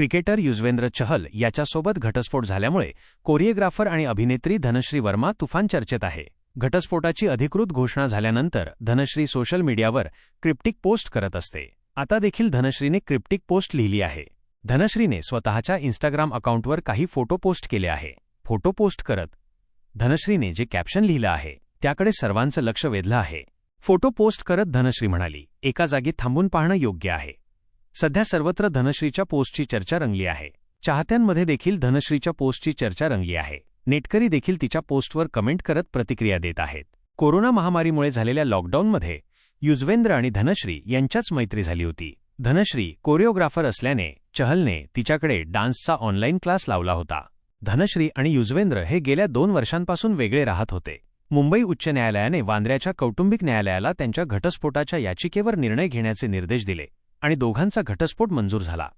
Cricketer Yuzvendra Chahal याच्यासोबत घटस्फोट झाल्यामुळे कोरिओग्राफर आणि अभिनेत्री धनश्री वर्मा तुफान चर्चेत आहे. घटस्फोटाची अधिकृत घोषणा झाल्यानंतर धनश्री सोशल मीडियावर क्रिप्टिक पोस्ट करत असते. आता देखील धनश्रीने क्रिप्टिक पोस्ट लिहिली आहे. धनश्रीने स्वतःच्या इन्स्टाग्राम अकाउंटवर काही फोटो पोस्ट केले आहे. फोटो पोस्ट करत धनश्रीने जे कॅप्शन लिहिलं आहे त्याकडे सर्वांचं लक्ष वेधलं आहे. फोटो पोस्ट करत धनश्री म्हणाली एका जागी थांबून पाहणं योग्य आहे. सध्या सर्वत्र धनश्रीच्या पोस्टची चर्चा रंगली आहे. चाहत्यांमध्ये देखील धनश्रीच्या पोस्टची चर्चा रंगली आहे. नेटकरी देखील तिच्या पोस्टवर कमेंट करत प्रतिक्रिया देत आहेत. कोरोना महामारीमुळे झालेल्या लॉकडाऊनमध्ये युजवेंद्र आणि धनश्री यांच्याच मैत्री झाली होती. धनश्री कोरिओग्राफर असल्याने चहलने तिच्याकडे डान्सचा ऑनलाईन क्लास लावला होता. धनश्री आणि युजवेंद्र हे गेल्या दोन वर्षांपासून वेगळे राहत होते. मुंबई उच्च न्यायालयाने वांद्र्याच्या कौटुंबिक न्यायालयाला त्यांच्या घटस्फोटाच्या याचिकेवर निर्णय घेण्याचे निर्देश दिले. आणि दोघांचा घटस्फोट मंजूर झाला.